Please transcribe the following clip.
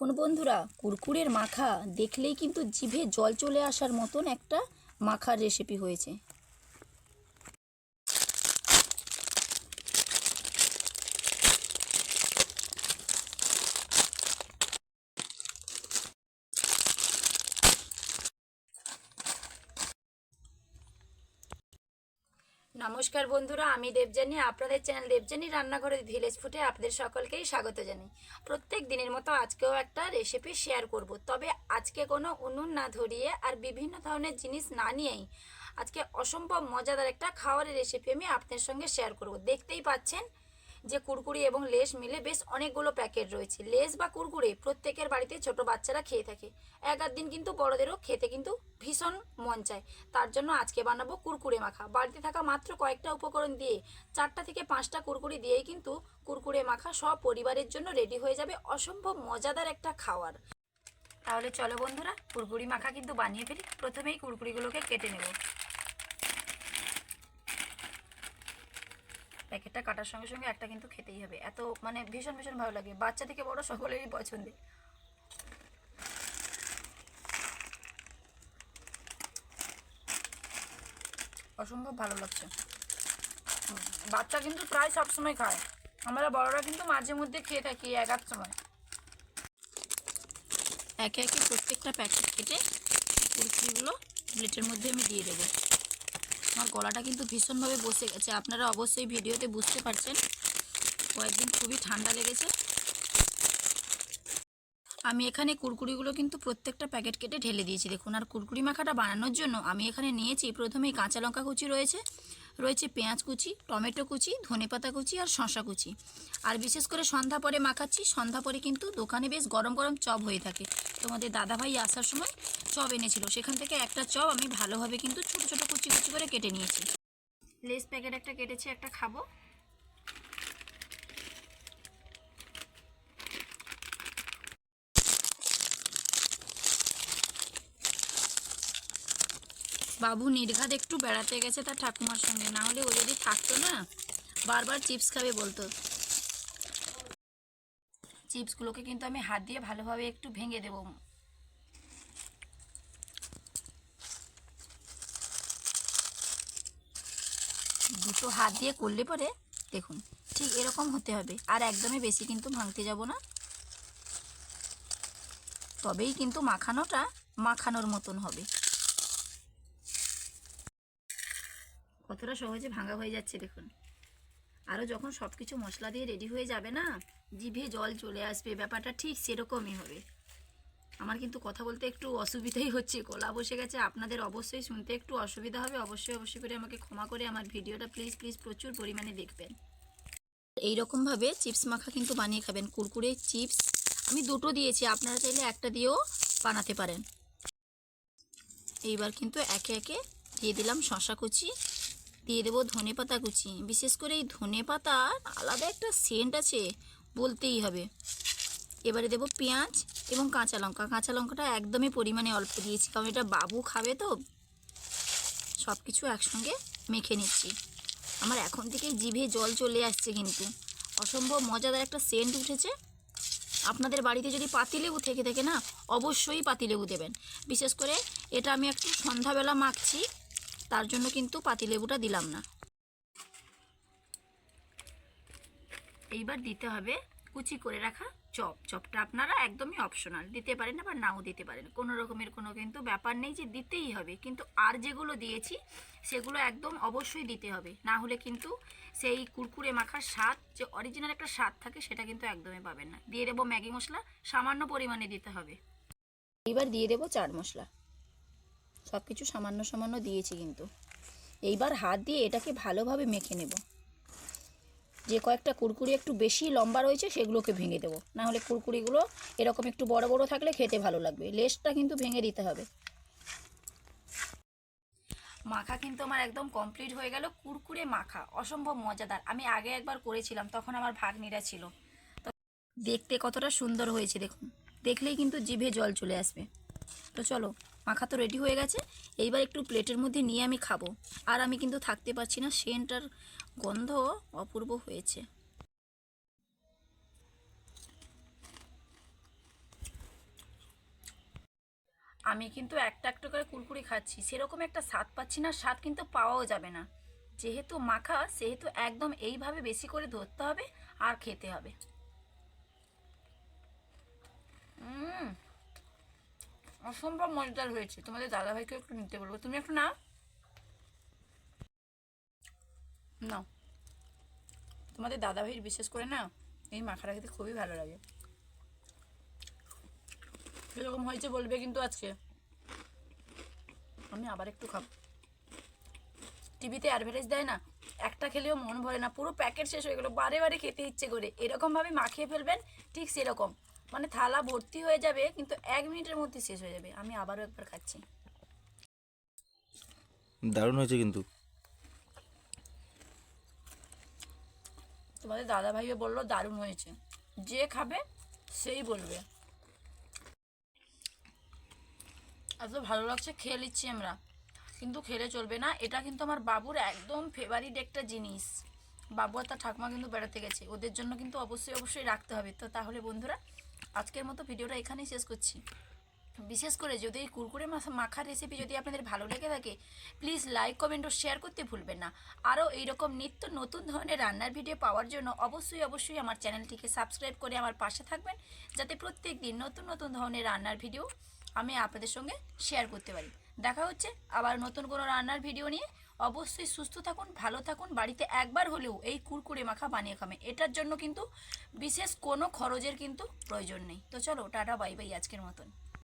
কোন বন্ধুরা কুরকুরের মাখা দেখলেই কিন্তু জিভে জল চলে আসার মতন একটা মাখার রেসিপি হয়েছে। নমস্কার বন্ধুরা, আমি দেবজানী আপনাদের চ্যানেল দেবজানী রান্নাঘরের ভিলেজ ফুটে আপনাদের সকলকেই স্বাগত জানাই। প্রত্যেক দিনের মতো আজকেও একটা রেসিপি শেয়ার করব। তবে আজকে কোনো উনুন না ধরিয়ে আর বিভিন্ন ধরনের জিনিস না নিয়েই আজকে অসম্ভব মজাদার একটা খাওয়ারের রেসিপি আমি আপনাদের সঙ্গে শেয়ার করব। দেখতেই পাচ্ছেন যে কুরকুরি এবং লেস মিলে বেশ অনেকগুলো প্যাকেট রয়েছে। লেস বা কুরকুরে প্রত্যেকের বাড়িতে ছোট বাচ্চারা খেয়ে থাকে। এক আধ দিন কিন্তু বড়দেরও খেতে কিন্তু ভীষণ মন চায়। তার জন্য আজকে বানাবো কুরকুরে মাখা। বাড়িতে থাকা মাত্র কয়েকটা উপকরণ দিয়ে চারটা থেকে পাঁচটা কুরকুরি দিয়েই কিন্তু কুরকুরে মাখা সব পরিবারের জন্য রেডি হয়ে যাবে অসম্ভব মজাদার একটা খাওয়ার। তাহলে চলো বন্ধুরা, কুরকুরি মাখা কিন্তু বানিয়ে ফেলি। প্রথমেই কুরকুরিগুলোকে কেটে নেব। প্যাকেটটা কাটার সঙ্গে সঙ্গে একটা কিন্তু খেতেই হবে। এত মানে ভীষণ ভীষণ ভালো লাগে। বাচ্চা থেকে বড় সকলেরই পছন্দের। অসম্ভব ভালো লাগছে। বাচ্চা কিন্তু প্রায় সব সময় খায়। আমরা বড়রা কিন্তু মাঝে মধ্যে খেয়ে থাকি এক আধ সময়। একে একে প্রত্যেকটা প্যাকেট কেটে কুরকুরিগুলো প্লেটের মধ্যে আমি দিয়ে দেবো। আমার গলাটা কিন্তু ভীষণভাবে বসে গেছে। আপনারা অবশ্যই ভিডিওতে বুঝতে পারছেন কয়েকদিন খুবই ঠান্ডা লেগেছে। আমি এখানে কুরকুরিগুলো কিন্তু প্রত্যেকটা প্যাকেট কেটে ঢেলে দিয়েছি। দেখুন, আর কুরকুরি মাখাটা বানানোর জন্য আমি এখানে নিয়েছি প্রথমেই কাঁচা লঙ্কা কুচি রয়েছে রয়েছে পেঁয়াজ কুচি, টমেটো কুচি ধনেপাতা কুচি আর শশা কুচি। আর বিশেষ করে সন্ধ্যা পরে মাখাচ্ছি। সন্ধ্যা পরে কিন্তু দোকানে বেশ গরম গরম চপ হয়ে থাকে। তোমাদের দাদাভাই আসার সময় চপ এনেছিল। সেখান থেকে একটা চপ আমি ভালোভাবে কিন্তু ছোটো ছোটো কুচি কুচি করে কেটে নিয়েছি। লেস প্যাকেট একটা কেটেছি একটা খাব। বাবু নির্ঘাত একটু বেড়াতে গেছে তার ঠাকুমার সঙ্গে। না হলে ও যদি থাকতো না বারবার চিপস খাবে বলতো। চিপসগুলোকে কিন্তু আমি হাত দিয়ে ভালোভাবে একটু ভেঙে দেবো। দুটো হাত দিয়ে করলে পরে দেখুন, ঠিক এরকম হতে হবে। আর একদমই বেশি কিন্তু ভাঙতে যাব না। তবেই কিন্তু মাখানোটা মাখানোর মতন হবে। কতটা সহজে ভাঙা হয়ে যাচ্ছে দেখুন। আরও যখন সব কিছু মশলা দিয়ে রেডি হয়ে যাবে না, জিভে জল চলে আসবে, ব্যাপারটা ঠিক সেরকমই হবে। আমার কিন্তু কথা বলতে একটু অসুবিধাই হচ্ছে। গলা বসে গেছে। আপনাদের অবশ্যই শুনতে একটু অসুবিধা হবে। অবশ্যই অবশ্যই করে আমাকে ক্ষমা করে আমার ভিডিওটা প্লিজ প্লিজ প্রচুর পরিমাণে দেখবেন। এই রকমভাবে চিপস মাখা কিন্তু বানিয়ে খাবেন। কুরকুরে, চিপস, আমি দুটো দিয়েছি। আপনারা চাইলে একটা দিয়েও বানাতে পারেন। এইবার কিন্তু একে একে দিয়ে দিলাম শশা কুচি। দিয়ে দেবো ধনে পাতা কুচি। বিশেষ করে এই ধনে পাতার আলাদা একটা সেন্ট আছে, বলতেই হবে। এবারে দেবো পেঁয়াজ এবং কাঁচা লঙ্কা। কাঁচা লঙ্কাটা একদমই পরিমাণে অল্প দিয়েছি, কারণ এটা বাবু খাবে তো। সব কিছু একসঙ্গে মেখে নিচ্ছি। আমার এখন থেকেই জিভে জল চলে আসছে কিন্তু। অসম্ভব মজাদার একটা সেন্ট উঠেছে। আপনাদের বাড়িতে যদি পাতিলেবু থেকে থাকে না, অবশ্যই পাতিলেবু দেবেন। বিশেষ করে এটা আমি একটু সন্ধ্যাবেলা মাখছি, তার জন্য কিন্তু পাতিলেবুটা দিলাম না। এইবার দিতে হবে কুচি করে রাখা চপ। চপটা আপনারা একদমই অপশনাল দিতে পারেন আবার নাও দিতে পারেন। কোনো রকমের কোনো কিন্তু ব্যাপার নেই যে দিতেই হবে। কিন্তু আর যেগুলো দিয়েছি, সেগুলো একদম অবশ্যই দিতে হবে। না হলে কিন্তু সেই কুরকুরে মাখার স্বাদ, যে অরিজিনাল একটা স্বাদ থাকে, সেটা কিন্তু একদমই পাবেন না। দিয়ে দেবো ম্যাগি মশলা, সামান্য পরিমাণে দিতে হবে। এইবার দিয়ে দেবো চাট মশলা। সব কিছু সামান্য সামান্য দিয়েছি কিন্তু। এইবার হাত দিয়ে এটাকে ভালোভাবে মেখে নেব। যে কয়েকটা কুরকুরি একটু বেশি লম্বা রয়েছে, সেগুলোকে ভেঙে দেবো। নাহলে কুরকুরিগুলো এরকম একটু বড় বড় থাকলে খেতে ভালো লাগবে। লেসটা কিন্তু ভেঙে দিতে হবে। মাখা কিন্তু আমার একদম কমপ্লিট হয়ে গেল। কুরকুরে মাখা, অসম্ভব মজাদার। আমি আগে একবার করেছিলাম, তখন আমার ভাগ্নিরা ছিল। তো দেখতে কতটা সুন্দর হয়েছে, দেখুন। দেখলেই কিন্তু জিভে জল চলে আসবে। তো চলো মাখা তো রেডি হয়ে গেছে। এইবার একটু প্লেটের মধ্যে নিয়ে আমি খাব। আর আমি কিন্তু থাকতে পারছি না সেন্টার গন্ধ অপূর্ব হয়েছে। আমি কিন্তু একটা একটা করে কুরকুরি খাচ্ছি সেরকম একটা স্বাদ পাচ্ছি না স্বাদ কিন্তু পাওয়াও যাবে না। যেহেতু মাখা সেহেতু একদম এইভাবে বেশি করে ধরতে হবে আর খেতে হবে। উম, অসম্ভব মজাদার হয়েছে। তোমাদের দাদাভাইকে একটু নিতে বলব। তুমি একটু নাও। নাও। তোমাদের দাদাভাইয়ের বিশেষ করে না, এই মাখাটা খেতে খুবই ভালো লাগে। এরকম হয়েছে বলবে কিন্তু আজকে। আমি আবার একটু খাব। টিভিতে অ্যাডভার্টাইজ দেয় না, একটা খেলেও মন ভরে না, পুরো প্যাকেট শেষ হয়ে গেলো, বারে বারে খেতে ইচ্ছে করে। এরকমভাবে মাখিয়ে ফেলবেন, ঠিক সেরকম। মানে থালা ভর্তি হয়ে যাবে কিন্তু এক মিনিটের মধ্যে শেষ হয়ে যাবে। আমি আবারও একবার খাচ্ছি। দারুণ হয়েছে কিন্তু। তোমাদের দাদা ভাইও বলল দারুণ হয়েছে। যে খাবে সেই বলবে। এত ভালো লাগছে খেয়ে নিচ্ছি আমরা। কিন্তু খেলে চলবে না। এটা কিন্তু আমার বাবুর একদম ফেভারিট একটা জিনিস। বাবু আর তার ঠাকুমা কিন্তু বেড়াতে গেছে। ওদের জন্য কিন্তু অবশ্যই অবশ্যই রাখতে হবে। তো তাহলে বন্ধুরা আজকের মতো ভিডিওটা এখানেই শেষ করছি। বিশেষ করে যদি এই কুরকুরে মাখার রেসিপি যদি আপনাদের ভালো লেগে থাকে প্লিজ লাইক কমেন্ট ও শেয়ার করতে ভুলবেন না। আরও এইরকম নিত্য নতুন ধরনের রান্নার ভিডিও পাওয়ার জন্য অবশ্যই অবশ্যই আমার চ্যানেলটিকে সাবস্ক্রাইব করে আমার পাশে থাকবেন, যাতে প্রত্যেক দিন নতুন নতুন ধরনের রান্নার ভিডিও আমি আপনাদের সঙ্গে শেয়ার করতে পারি। দেখা হচ্ছে আবার নতুন কোনো রান্নার ভিডিও নিয়ে। অবশ্যই সুস্থ থাকুন, ভালো থাকুন, বাড়িতে একবার হলেও এই কুরকুরে মাখা বানিয়ে খাবেন। এটার জন্য কিন্তু বিশেষ কোনো খরচের কিন্তু প্রয়োজন নেই। তো চলো, টাটা, বাই বাই, আজকের মতন।